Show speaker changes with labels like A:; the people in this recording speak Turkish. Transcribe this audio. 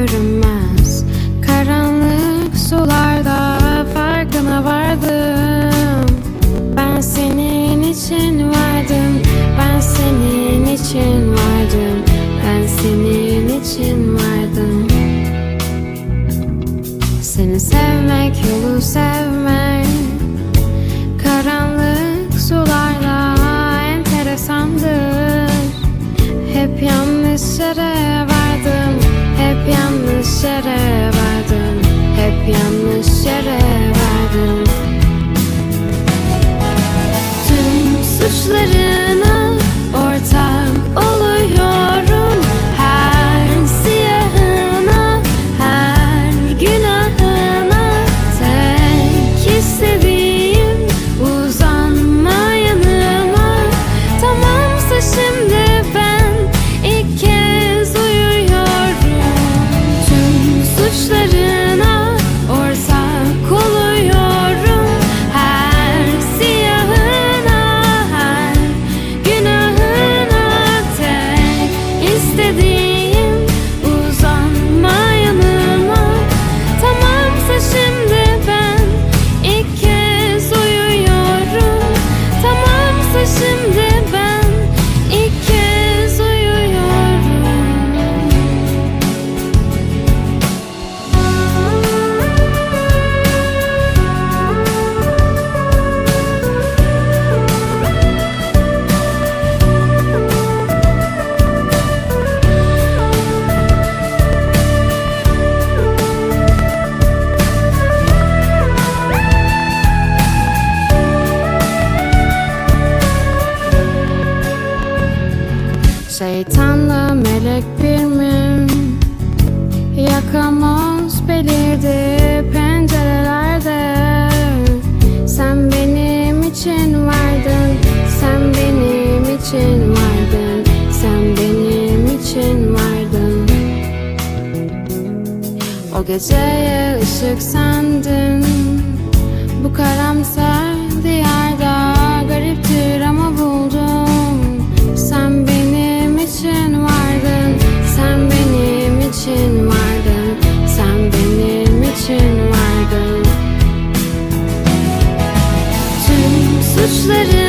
A: görünmez. Karanlık sularda farkına vardım. Ben senin için vardım. Ben senin için vardım. Ben senin için vardım. Seni sevmek yolu sevmek. Yere vardım Hep yanlış yere vardım Tüm suçlarına Şeytanla melek bir mi? Yakamoz belirdi pencerelerde. Sen benim için vardın Sen benim için vardın Sen benim için vardın. O geceye ışık sendin. Bu karamsar diyarda Tüm